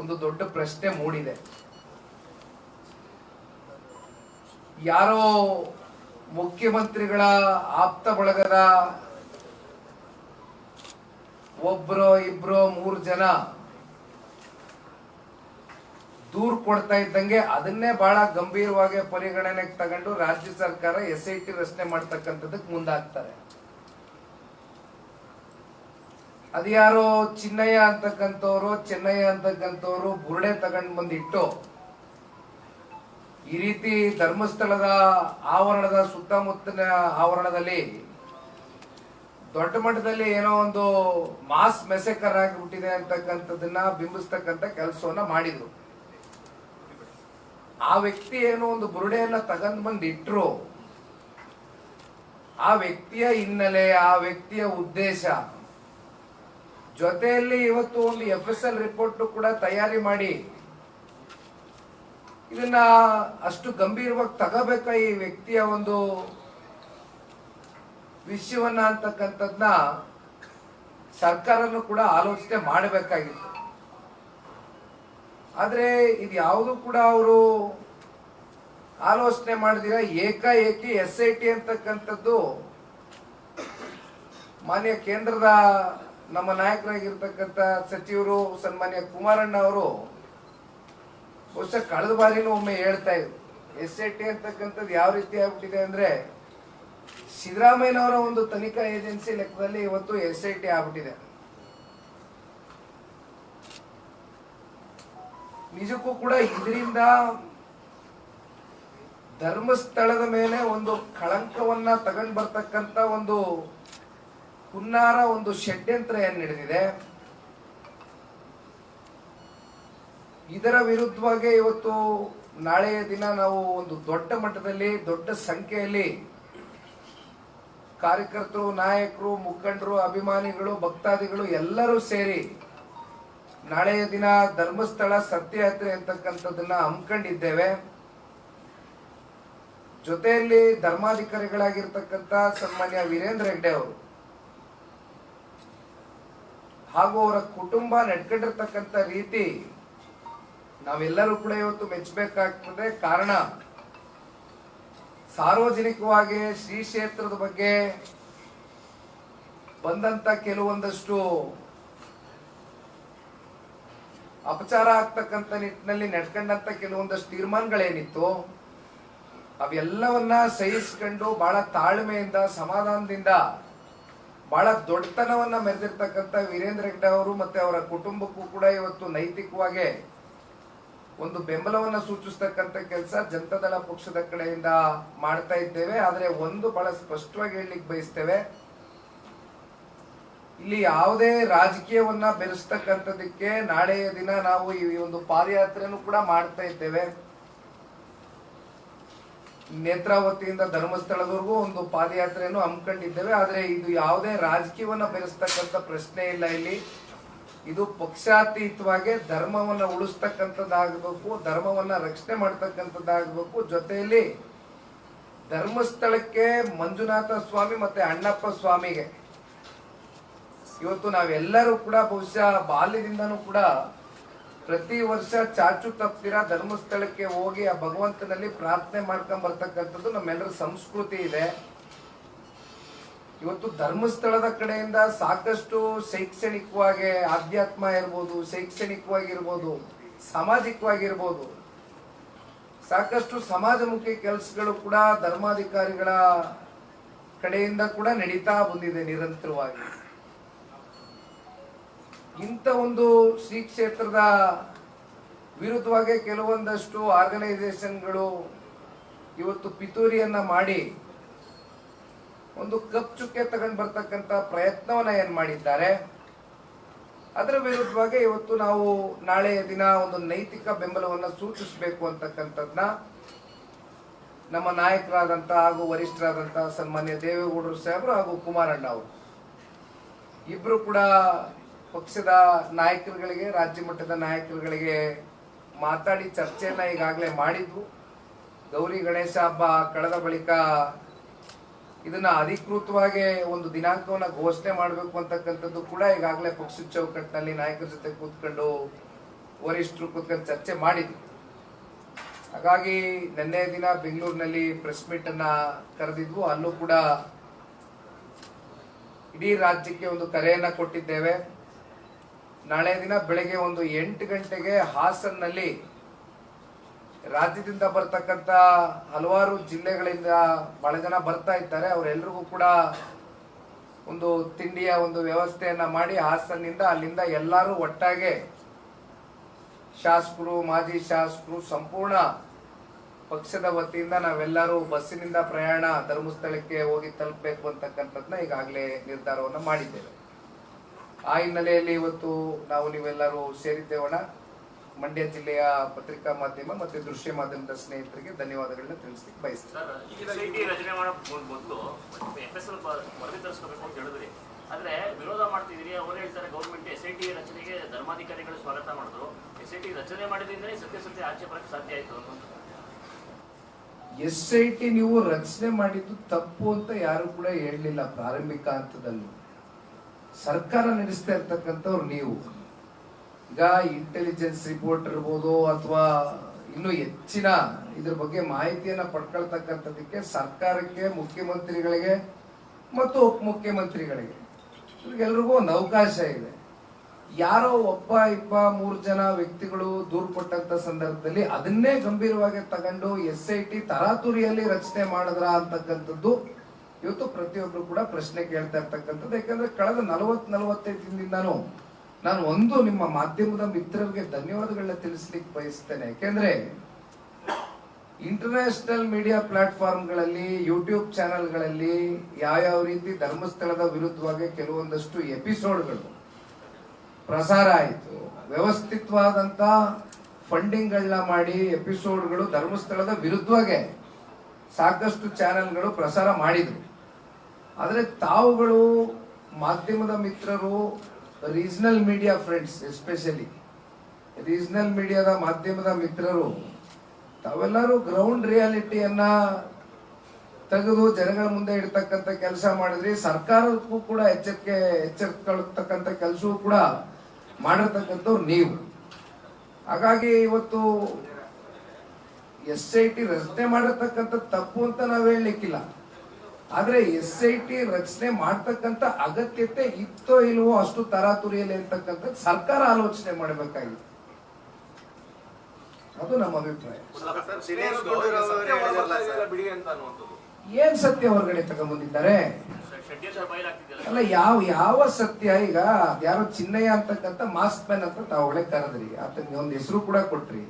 ಒಂದು ದೊಡ್ಡ ಪ್ರಶ್ನೆ ಮೂಡಿದೆ. ಯಾರೋ ಮುಖ್ಯಮಂತ್ರಿಗಳ ಆಪ್ತ ಬಳಗದ ಒಬ್ರೋ ಇಬ್ರೋ ಮೂರು ಜನ ದೂರ್ ಕೊಡ್ತಾ ಇದ್ದಂಗೆ ಅದನ್ನೇ ಬಹಳ ಗಂಭೀರವಾಗಿ ಪರಿಗಣನೆಗೆ ತಗೊಂಡು ರಾಜ್ಯ ಸರ್ಕಾರ ಎಸ್ ಐ ಟಿ ರಚನೆ ಮಾಡ್ತಕ್ಕಂಥದ್ದಕ್ಕೆ ಮುಂದಾಗ್ತಾರೆ. ಅದ್ಯಾರೋ ಚಿನ್ನಯ್ಯ ಅಂತಕ್ಕಂಥವ್ರು, ಚೆನ್ನಯ್ಯ ಅಂತಕ್ಕಂಥವ್ರು ಬುರುಡೆ ತಗೊಂಡ್ ಬಂದಿಟ್ಟು ಈ ರೀತಿ ಧರ್ಮಸ್ಥಳದ ಆವರಣದ ಸುತ್ತಮುತ್ತಲಿನ ಆವರಣದಲ್ಲಿ ದೊಡ್ಡ ಮಟ್ಟದಲ್ಲಿ ಏನೋ ಒಂದು ಮಾಸ್ ಮೆಸೆಕರ್ ಆಗಿಬಿಟ್ಟಿದೆ ಅಂತಕ್ಕಂಥದನ್ನ ಬಿಂಬಿಸ್ತಕ್ಕಂಥ ಕೆಲಸವನ್ನ ಮಾಡಿದ್ರು. ಆ ವ್ಯಕ್ತಿ ಏನೋ ಒಂದು ಬುರುಡೆಯನ್ನ ತಗೊಂಡ್ ಬಂದಿಟ್ರು. ಆ ವ್ಯಕ್ತಿಯ ಹಿನ್ನೆಲೆ, ಆ ವ್ಯಕ್ತಿಯ ಉದ್ದೇಶ ಜೊತೆಯಲ್ಲಿ ಇವತ್ತು ಒಂದು ಎಫ್ ಎಸ್ ಎಲ್ ರಿಪೋರ್ಟ್ ಕೂಡ ತಯಾರಿ ಮಾಡಿ ಇದನ್ನ ಅಷ್ಟು ಗಂಭೀರವಾಗಿ ತಗೋಬೇಕ ಈ ವ್ಯಕ್ತಿಯ ಒಂದು ವಿಷಯವನ್ನ ಅಂತಕ್ಕಂಥದ್ನ ಸರ್ಕಾರನು ಕೂಡ ಆಲೋಚನೆ ಮಾಡಬೇಕಾಗಿತ್ತು. ಆದ್ರೆ ಇದು ಯಾವುದು ಕೂಡ ಅವರು ಆಲೋಚನೆ ಮಾಡಿದಿರ ಏಕಾಏಕಿ ಎಸ್ ಐ ಟಿ ಅಂತಕ್ಕಂಥದ್ದು ಮಾನ್ಯ ಕೇಂದ್ರದ ನಮ್ಮ ನಾಯಕರಾಗಿರ್ತಕ್ಕಂಥ ಸಚಿವರು ಸನ್ಮಾನ್ಯ ಕುಮಾರಣ್ಣ ಅವರು ಬಹುಶಃ ಕಳೆದ ಬಾರಿನೂ ಒಮ್ಮೆ ಹೇಳ್ತಾ ಇದ್ರು. ಎಸ್ ಐ ಟಿ ಅಂತಕ್ಕಂಥದ್ದು ಯಾವ ರೀತಿ ಆಗ್ಬಿಟ್ಟಿದೆ ಅಂದ್ರೆ ಸಿದ್ದರಾಮಯ್ಯನವರ ಒಂದು ತನಿಖಾ ಏಜೆನ್ಸಿ ಲೆಕ್ಕದಲ್ಲಿ ಇವತ್ತು ಎಸ್ ಐ ಟಿ ಆಗ್ಬಿಟ್ಟಿದೆ. ನಿಜಕ್ಕೂ ಕೂಡ ಇದರಿಂದ ಧರ್ಮಸ್ಥಳದ ಮೇಲೆ ಒಂದು ಕಳಂಕವನ್ನ ತಗೊಂಡ್ ಬರ್ತಕ್ಕಂತ ಒಂದು ಹುನ್ನಾರ ಒಂದು ಷಡ್ಯಂತ್ರ ಏನ್ ನಡೆದಿದೆ? ಇದರ ವಿರುದ್ಧವಾಗಿ ಇವತ್ತು ನಾಳೆಯ ದಿನ ನಾವು ಒಂದು ದೊಡ್ಡ ಮಟ್ಟದಲ್ಲಿ, ದೊಡ್ಡ ಸಂಖ್ಯೆಯಲ್ಲಿ ಕಾರ್ಯಕರ್ತರು, ನಾಯಕರು, ಮುಖಂಡರು, ಅಭಿಮಾನಿಗಳು, ಭಕ್ತಾದಿಗಳು ಎಲ್ಲರೂ ಸೇರಿ ನಾಳೆಯ ದಿನ ಧರ್ಮಸ್ಥಳ ಸತ್ಯಯಾತ್ರೆ ಅಂತಕ್ಕಂಥದ್ದನ್ನ ಹಮ್ಮಿಕೊಂಡಿದ್ದೇವೆ. ಜೊತೆಯಲ್ಲಿ ಧರ್ಮಾಧಿಕಾರಿಗಳಾಗಿರ್ತಕ್ಕಂಥ ಸನ್ಮಾನ್ಯ ವೀರೇಂದ್ರ ಹೆಗ್ಡೆ ಅವರು ಹಾಗೂ ಅವರ ಕುಟುಂಬ ನಡ್ಕೊಂಡಿರ್ತಕ್ಕಂಥ ರೀತಿ ನಾವೆಲ್ಲರೂ ಕೂಡ ಇವತ್ತು ಮೆಚ್ಚಬೇಕಾಗ್ತದೆ. ಕಾರಣ, ಸಾರ್ವಜನಿಕವಾಗಿ ಶ್ರೀ ಕ್ಷೇತ್ರದ ಬಗ್ಗೆ ಬಂದಂತ ಕೆಲವೊಂದಷ್ಟು ಅಪಚಾರ ಆಗ್ತಕ್ಕಂಥ ನಿಟ್ಟಿನಲ್ಲಿ ನಡ್ಕೊಂಡಂತ ಕೆಲವೊಂದಷ್ಟು ತೀರ್ಮಾನಗಳೇನಿತ್ತು, ಅವೆಲ್ಲವನ್ನ ಸಹಿಸ್ಕೊಂಡು ಬಹಳ ತಾಳ್ಮೆಯಿಂದ, ಸಮಾಧಾನದಿಂದ ಬಹಳ ದೊಡ್ಡತನವನ್ನ ಮೆರೆದಿರ್ತಕ್ಕಂಥ ವೀರೇಂದ್ರ ಹೆಗ್ಡೆ ಅವರು ಮತ್ತೆ ಅವರ ಕುಟುಂಬಕ್ಕೂ ಕೂಡ ಇವತ್ತು ನೈತಿಕವಾಗಿ ಒಂದು ಬೆಂಬಲವನ್ನ ಸೂಚಿಸ್ತಕ್ಕಂಥ ಕೆಲಸ ಜನತಾದಳ ಪಕ್ಷದ ಕಡೆಯಿಂದ ಮಾಡ್ತಾ ಇದ್ದೇವೆ. ಆದರೆ ಒಂದು ಬಹಳ ಸ್ಪಷ್ಟವಾಗಿ ಹೇಳಲಿಕ್ಕೆ ಬಯಸ್ತೇವೆ, ಇಲ್ಲಿ ಯಾವುದೇ ರಾಜಕೀಯವನ್ನ ಬೆರೆಸ್ತಕ್ಕಂಥದಕ್ಕೆ ನಾಳೆಯ ದಿನ ನಾವು ಈ ಒಂದು ಪಾದಯಾತ್ರೆಯನ್ನು ಕೂಡ ಮಾಡ್ತಾ ಇದ್ದೇವೆ. ನೇತ್ರಾವತಿಯಿಂದ ಧರ್ಮಸ್ಥಳದವರೆಗೂ ಒಂದು ಪಾದಯಾತ್ರೆಯನ್ನು ಹಮ್ಮಿಕೊಂಡಿದ್ದೇವೆ. ಆದರೆ ಇದು ಯಾವುದೇ ರಾಜಕೀಯವನ್ನು ಬೆರೆಸ್ತಕ್ಕಂಥ ಪ್ರಶ್ನೆ ಇಲ್ಲ ಇಲ್ಲಿ. ಇದು ಪಕ್ಷಾತೀತವಾಗಿ ಧರ್ಮವನ್ನು ಉಳಿಸ್ತಕ್ಕಂಥದ್ದಾಗಬೇಕು, ಧರ್ಮವನ್ನು ರಕ್ಷಣೆ ಮಾಡ್ತಕ್ಕಂಥದ್ದಾಗಬೇಕು. ಜೊತೆಯಲ್ಲಿ ಧರ್ಮಸ್ಥಳಕ್ಕೆ ಮಂಜುನಾಥ ಸ್ವಾಮಿ ಮತ್ತೆ ಅಣ್ಣಪ್ಪ ಸ್ವಾಮಿಗೆ ಇವತ್ತು ನಾವೆಲ್ಲರೂ ಕೂಡ ಬಹುಶಃ ಬಾಲ್ಯದಿಂದನೂ ಕೂಡ ಪ್ರತಿ ವರ್ಷ ಚಾಚು ತಪ್ಪಿರ ಧರ್ಮಸ್ಥಳಕ್ಕೆ ಹೋಗಿ ಆ ಭಗವಂತನಲ್ಲಿ ಪ್ರಾರ್ಥನೆ ಮಾಡ್ಕೊಂಡ್ ಬರ್ತಕ್ಕಂಥದ್ದು ನಮ್ಮೆಲ್ಲರ ಸಂಸ್ಕೃತಿ ಇದೆ. ಇವತ್ತು ಧರ್ಮಸ್ಥಳದ ಕಡೆಯಿಂದ ಸಾಕಷ್ಟು ಶೈಕ್ಷಣಿಕವಾಗಿ ಆಧ್ಯಾತ್ಮ ಇರ್ಬೋದು, ಶೈಕ್ಷಣಿಕವಾಗಿರ್ಬೋದು, ಸಾಮಾಜಿಕವಾಗಿರ್ಬೋದು, ಸಾಕಷ್ಟು ಸಮಾಜಮುಖಿ ಕೆಲಸಗಳು ಕೂಡ ಧರ್ಮಾಧಿಕಾರಿಗಳ ಕಡೆಯಿಂದ ಕೂಡ ನಡೀತಾ ಬಂದಿದೆ ನಿರಂತರವಾಗಿ. ಇಂಥ ಒಂದು ಶ್ರೀ ಕ್ಷೇತ್ರದ ವಿರುದ್ಧವಾಗಿ ಕೆಲವೊಂದಷ್ಟು ಆರ್ಗನೈಸೇಷನ್ಗಳು ಇವತ್ತು ಪಿತೂರಿಯನ್ನ ಮಾಡಿ ಒಂದು ಕಪ್ ಚುಕ್ಕೆ ತಗೊಂಡ್ ಬರ್ತಕ್ಕಂತ ಪ್ರಯತ್ನವನ್ನ ಏನ್ ಮಾಡಿದ್ದಾರೆ, ಅದರ ವಿರುದ್ಧವಾಗಿ ಇವತ್ತು ನಾವು ನಾಳೆಯ ದಿನ ಒಂದು ನೈತಿಕ ಬೆಂಬಲವನ್ನ ಸೂಚಿಸಬೇಕು ಅಂತಕ್ಕಂಥದ್ನ ನಮ್ಮ ನಾಯಕರಾದಂತ ಹಾಗೂ ವರಿಷ್ಠರಾದಂತ ಸನ್ಮಾನ್ಯ ದೇವೇಗೌಡರು ಸಾಹೇಬರು ಹಾಗೂ ಕುಮಾರಣ್ಣ ಅವರು. ಇಬ್ರು ಕೂಡ ಪಕ್ಷದ ನಾಯಕರುಗಳಿಗೆ, ರಾಜ್ಯ ಮಟ್ಟದ ನಾಯಕರುಗಳಿಗೆ ಮಾತಾಡಿ ಚರ್ಚೆಯನ್ನ ಈಗಾಗಲೇ ಮಾಡಿದ್ವು ಗೌರಿ ಗಣೇಶ ಹಬ್ಬ ಕಳೆದ ಬಳಿಕ ಇದನ್ನ ಅಧಿಕೃತವಾಗಿ ಒಂದು ದಿನಾಂಕವನ್ನ ಘೋಷಣೆ ಮಾಡಬೇಕು ಅಂತಕ್ಕಂಥದ್ದು ಕೂಡ ಈಗಾಗಲೇ ಪಕ್ಷದ ಚೌಕಟ್ಟಿನಲ್ಲಿ ನಾಯಕರ ಜೊತೆ ಕೂತ್ಕೊಂಡು ವರಿಷ್ಠರು ಕೂತ್ಕೊಂಡು ಚರ್ಚೆ ಮಾಡಿದ್ವಿ. ಹಾಗಾಗಿ ನಿನ್ನೆ ದಿನ ಬೆಂಗಳೂರಿನಲ್ಲಿ ಪ್ರೆಸ್ ಮೀಟ್ ಅನ್ನ ಕರೆದಿದ್ವು. ಅಲ್ಲೂ ಕೂಡ ಇಡೀ ರಾಜ್ಯಕ್ಕೆ ಒಂದು ಕರೆಯನ್ನ ಕೊಟ್ಟಿದ್ದೇವೆ. ನಾಳೆ ದಿನ ಬೆಳಗ್ಗೆ ಒಂದು ಎಂಟು ಗಂಟೆಗೆ ಹಾಸನ್ನಲ್ಲಿ ರಾಜ್ಯದಿಂದ ಬರ್ತಕ್ಕಂಥ ಹಲವಾರು ಜಿಲ್ಲೆಗಳಿಂದ ಬಹಳ ಜನ ಬರ್ತಾ ಇದ್ದಾರೆ. ಅವರೆಲ್ಲರಿಗೂ ಕೂಡ ಒಂದು ತಿಂಡಿಯ ಒಂದು ವ್ಯವಸ್ಥೆಯನ್ನ ಮಾಡಿ ಹಾಸನ್ನಿಂದ ಅಲ್ಲಿಂದ ಎಲ್ಲರೂ ಒಟ್ಟಾಗೆ ಶಾಸಕರು, ಮಾಜಿ ಶಾಸಕರು ಸಂಪೂರ್ಣ ಪಕ್ಷದ ವತಿಯಿಂದ ನಾವೆಲ್ಲರೂ ಬಸ್ಸಿನಿಂದ ಪ್ರಯಾಣ, ಧರ್ಮಸ್ಥಳಕ್ಕೆ ಹೋಗಿ ತಲುಪಬೇಕು ಅಂತಕ್ಕಂಥದ್ದನ್ನ ಈಗಾಗಲೇ ನಿರ್ಧಾರವನ್ನು ಮಾಡಿದ್ದೇವೆ. ಆ ಹಿನ್ನೆಲೆಯಲ್ಲಿ ಇವತ್ತು ನಾವು ನೀವೆಲ್ಲರೂ ಸೇರಿದ್ದೇವಣ ಮಂಡ್ಯ ಜಿಲ್ಲೆಯ ಪತ್ರಿಕಾ ಮಾಧ್ಯಮ ಮತ್ತು ದೃಶ್ಯ ಮಾಧ್ಯಮದ ಸ್ನೇಹಿತರಿಗೆ ಧನ್ಯವಾದಗಳನ್ನ ತಿಳಿಸ್ಲಿಕ್ಕೆ ಬಯಸ್ತೀನಿ. ಆದ್ರೆ ವಿರೋಧ ಮಾಡ್ತಿದ್ದೀರಿ ಅವರು ಹೇಳ್ತಾರೆ ಗೌರ್ಮೆಂಟ್ ಎಸ್ ಐ ಟಿ ರಚನೆಗೆ ಧರ್ಮಾಧಿಕಾರಿಗಳು ಸ್ವಾಗತ ಮಾಡಿದ್ರು. ಎಸ್ ಐ ಟಿ ರಚನೆ ಮಾಡಿದ್ರಿಂದಲೇ ಸತ್ಯ ಆಚೆ ಬರಕ್ಕೆ ಸಾಧ್ಯ ಆಯ್ತು ಎಸ್ ಐ ಟಿ ನೀವು ರಚನೆ ಮಾಡಿದ್ದು ತಪ್ಪು ಅಂತ ಯಾರು ಕೂಡ ಹೇಳಲಿಲ್ಲ ಪ್ರಾರಂಭಿಕ ಹಂತದಲ್ಲಿ. ಸರ್ಕಾರ ನಡೆಸ್ತಾ ಇರ್ತಕ್ಕಂಥವ್ರು ನೀವು. ಈಗ ಇಂಟೆಲಿಜೆನ್ಸ್ ರಿಪೋರ್ಟ್ ಇರ್ಬೋದು ಅಥವಾ ಇನ್ನು ಹೆಚ್ಚಿನ ಇದ್ರ ಬಗ್ಗೆ ಮಾಹಿತಿಯನ್ನ ಪಡ್ಕೊಳ್ತಕ್ಕಂಥದ್ದಕ್ಕೆ ಸರ್ಕಾರಕ್ಕೆ, ಮುಖ್ಯಮಂತ್ರಿಗಳಿಗೆ ಮತ್ತು ಉಪಮುಖ್ಯಮಂತ್ರಿಗಳಿಗೆ ಇವ್ರಿಗೆಲ್ರಿಗೂ ಒಂದು ಅವಕಾಶ ಇದೆ. ಯಾರೋ ಒಬ್ಬ, ಇಬ್ಬ, ಮೂರು ಜನ ವ್ಯಕ್ತಿಗಳು ದೂರು ಕೊಟ್ಟಂತ ಸಂದರ್ಭದಲ್ಲಿ ಅದನ್ನೇ ಗಂಭೀರವಾಗಿ ತಗೊಂಡು ಎಸ್ ಐ ಟಿ ತರಾತುರಿಯಲ್ಲಿ ರಚನೆ ಮಾಡಿದ್ರ ಅಂತಕ್ಕಂಥದ್ದು ಇವತ್ತು ಪ್ರತಿಯೊಬ್ರು ಕೂಡ ಪ್ರಶ್ನೆ ಕೇಳ್ತಾ ಇರ್ತಕ್ಕಂಥದ್ದು. ಯಾಕಂದ್ರೆ ಕಳೆದ ನಲವತ್ ನಲವತ್ತೈದು ದಿನದಿಂದಾನು ನಾನು ಒಂದು ನಿಮ್ಮ ಮಾಧ್ಯಮದ ಮಿತ್ರರಿಗೆ ಧನ್ಯವಾದಗಳನ್ನ ತಿಳಿಸ್ಲಿಕ್ಕೆ ಬಯಸ್ತೇನೆ. ಯಾಕೆಂದ್ರೆ ಇಂಟರ್ನ್ಯಾಷನಲ್ ಮೀಡಿಯಾ ಪ್ಲಾಟ್ಫಾರ್ಮ್ಗಳಲ್ಲಿ ಯೂಟ್ಯೂಬ್ ಚಾನೆಲ್ಗಳಲ್ಲಿ ಯಾವ್ಯಾವ ರೀತಿ ಧರ್ಮಸ್ಥಳದ ವಿರುದ್ಧವಾಗಿ ಕೆಲವೊಂದಷ್ಟು ಎಪಿಸೋಡ್ಗಳು ಪ್ರಸಾರ ಆಯಿತು. ವ್ಯವಸ್ಥಿತವಾದಂತ ಫಂಡಿಂಗ್ಗಳನ್ನ ಮಾಡಿ ಎಪಿಸೋಡ್ಗಳು ಧರ್ಮಸ್ಥಳದ ವಿರುದ್ಧವಾಗಿ ಸಾಕಷ್ಟು ಚಾನೆಲ್ಗಳು ಪ್ರಸಾರ ಮಾಡಿದ್ರು. ಆದರೆ ತಾವುಗಳು ಮಾಧ್ಯಮದ ಮಿತ್ರರು regional media friends especially regional ಮೀಡಿಯಾದ ಮಾಧ್ಯಮದ ಮಿತ್ರರು, ತಾವೆಲ್ಲರೂ ಗ್ರೌಂಡ್ ರಿಯಾಲಿಟಿಯನ್ನ ತೆಗೆದು ಜನಗಳ ಮುಂದೆ ಇಡ್ತಕ್ಕಂಥ ಕೆಲಸ ಮಾಡಿದ್ರಿ ಸರ್ಕಾರಕ್ಕೂ ಕೂಡ ಎಚ್ಚರಿಕೆ ಎಚ್ಚರಿಕೊಳ್ತಕ್ಕಂಥ ಕೆಲಸವೂ ಕೂಡ ಮಾಡಿರ್ತಕ್ಕಂಥವ್ರು ನೀವು. ಹಾಗಾಗಿ ಇವತ್ತು ಎಸ್ ಐ ಟಿ ರಚನೆ ಮಾಡಿರ್ತಕ್ಕಂಥ ತಪ್ಪು ಅಂತ ನಾವು ಹೇಳಲಿಕ್ಕಿಲ್ಲ. ಆದ್ರೆ ಎಸ್ ಐ ಟಿ ರಚನೆ ಮಾಡ್ತಕ್ಕಂಥ ಅಗತ್ಯತೆ ಇತ್ತೋ ಇಲ್ವೋ ಅಷ್ಟು ತರಾತುರಿಯಲ್ಲಿ ಅಂತಕ್ಕಂಥದ್ದು ಸರ್ಕಾರ ಆಲೋಚನೆ ಮಾಡಬೇಕಾಗಿತ್ತು ಅದು ನಮ್ಮ ಅಭಿಪ್ರಾಯ. ಏನ್ ಸತ್ಯ ಹೊರಗಡೆ ತಗೊಂಡ್ಬಂದಿದ್ದಾರೆ ಅಲ್ಲ, ಯಾವ ಯಾವ ಸತ್ಯ ಈಗ? ಯಾರೋ ಚಿನ್ನಯ್ಯ ಅಂತಕ್ಕಂಥ ಮಾಸ್ಕ್ ಮ್ಯಾನ್ ಅಂತ ತಾವುಗಳೇ ಕರೆದ್ರಿ. ಆತನಿಗೆ ಒಂದು ಹೆಸರು ಕೂಡ ಕೊಟ್ರಿ.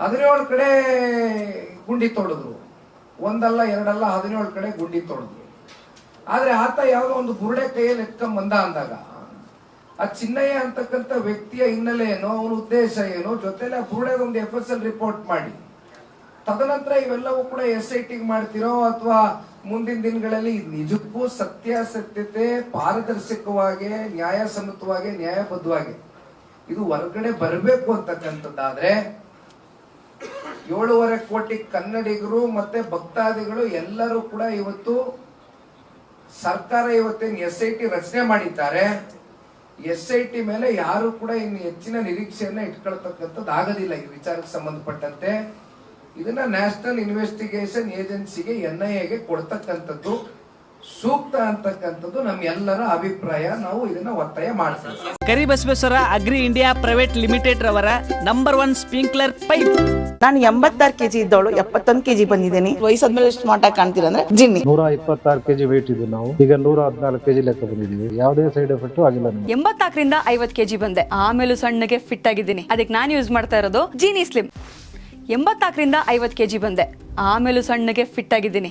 ಅದ್ರ ಕಡೆ ಗುಂಡಿ ತೊಳೆದ್ರು ಒಂದಲ್ಲ ಎರಡಲ್ಲ ಹದಿನೇಳು ಕಡೆ ಗುಂಡಿ ತೊಳೆದ್ರು ಆದ್ರೆ ಆತ ಯಾವುದೋ ಒಂದು ಬುರುಡೆ ಕೈಯಲ್ಲಿ ಎತ್ಕೊಂಡ್ ಬಂದ ಅಂದಾಗ, ಆ ಚಿನ್ನಯ್ಯ ಅಂತಕ್ಕಂಥ ವ್ಯಕ್ತಿಯ ಹಿನ್ನೆಲೆ ಏನು, ಅವನ ಉದ್ದೇಶ ಏನು, ಜೊತೆಲೆ ಆ ಬುರುಡೆಗೆ ಒಂದು ಎಫ್ ಎಸ್ ಎಲ್ ರಿಪೋರ್ಟ್ ಮಾಡಿ. ತದನಂತರ ಇವೆಲ್ಲವೂ ಕೂಡ ಎಸ್ ಐ ಟಿ ಮಾಡ್ತಿರೋ ಅಥವಾ ಮುಂದಿನ ದಿನಗಳಲ್ಲಿ ನಿಜಕ್ಕೂ ಸತ್ಯಾಸತ್ಯತೆ ಪಾರದರ್ಶಕವಾಗಿ, ನ್ಯಾಯಸಮ್ಮತವಾಗಿ, ನ್ಯಾಯಬದ್ಧವಾಗಿ ಇದು ಹೊರಗಡೆ ಬರಬೇಕು ಅಂತಕ್ಕಂಥದ್ದಾದ್ರೆ ಏಳೂವರೆ ಕೋಟಿ ಕನ್ನಡಿಗರು ಮತ್ತೆ ಭಕ್ತಾದಿಗಳು ಎಲ್ಲರೂ ಕೂಡ ಇವತ್ತು ಸರ್ಕಾರ ಇವತ್ತೇನು ಎಸ್ ಐ ಟಿ ರಚನೆ ಮಾಡಿದ್ದಾರೆ. ಎಸ್ ಐ ಟಿ ಮೇಲೆ ಯಾರು ಕೂಡ ಇನ್ನು ಹೆಚ್ಚಿನ ನಿರೀಕ್ಷೆಯನ್ನ ಇಟ್ಕೊಳ್ತಕ್ಕಂಥದ್ದು ಆಗೋದಿಲ್ಲ ಈ ವಿಚಾರಕ್ಕೆ ಸಂಬಂಧಪಟ್ಟಂತೆ. ಇದನ್ನ ನ್ಯಾಷನಲ್ ಇನ್ವೆಸ್ಟಿಗೇಷನ್ ಏಜೆನ್ಸಿಗೆ ಎನ್ ಐ ಎಗೆ ಕೊಡ್ತಕ್ಕಂಥದ್ದು. ಸೂಕ್ತ ಅಂತಕ್ಕಂಥದ್ದು ನಮ್ಮೆಲ್ಲರ ಅಭಿಪ್ರಾಯ. ನಾವು ಇದನ್ನ ಒತ್ತಾಯ ಮಾಡ್ತೀವಿ. Karibasaveshwara agri India private limited ರವರ ನಂಬರ್ ಒನ್ ಸ್ಪ್ರಿಂಕ್ಲರ್ ಪೈಪ್. ನಾನು ಎಂಬತ್ತಾರು ಕೆಜಿ ಇದ್ದವಳು ಎಪ್ಪತ್ತೊಂದು ಕೆಜಿ ಬಂದಿದ್ದೀನಿ. ವಯಸ್ಸಾದ್ಮೇಲೆ ಮೇಲೆ ಆಗಿ ಕಾಣ್ತೀರಂದ್ರೆ ಜಿನ್ನಿ. ನೂರ ಇಪ್ಪತ್ತಾರು ಕೆಜಿ ವೇಟ್ ಇದ್ದು ನಾವು. ಈಗ ನೂರ ಹದಿನಾಲ್ಕು ಕೆಜಿ ಲೆಕ್ಕ ಬಂದಿದ್ದೀವಿ. ಯಾವುದೇ ಸೈಡ್ ಎಫೆಕ್ಟ್ ಆಗಿಲ್ಲ ನಮಗೆ. ಎಂಬತ್ನಾಲ್ಕರಿಂದ ಐವತ್ ಕೆಜಿ ಬಂದೆ. ಆಮೇಲೂ ಸಣ್ಣಗೆ ಫಿಟ್ ಆಗಿದ್ದೀನಿ. ಅದಕ್ಕೆ ನಾನು ಯೂಸ್ ಮಾಡ್ತಾ ಇರೋದು ಜೀನಿ ಸ್ಲಿಮ್ ಎಂಬತ್ನಾಲ್ಕರಿಂದ ಕೆ ಕೆಜಿ ಬಂದೆ. ಆಮೇಲೂ ಸಣ್ಣಗೆ ಫಿಟ್ ಆಗಿದ್ದೀನಿ.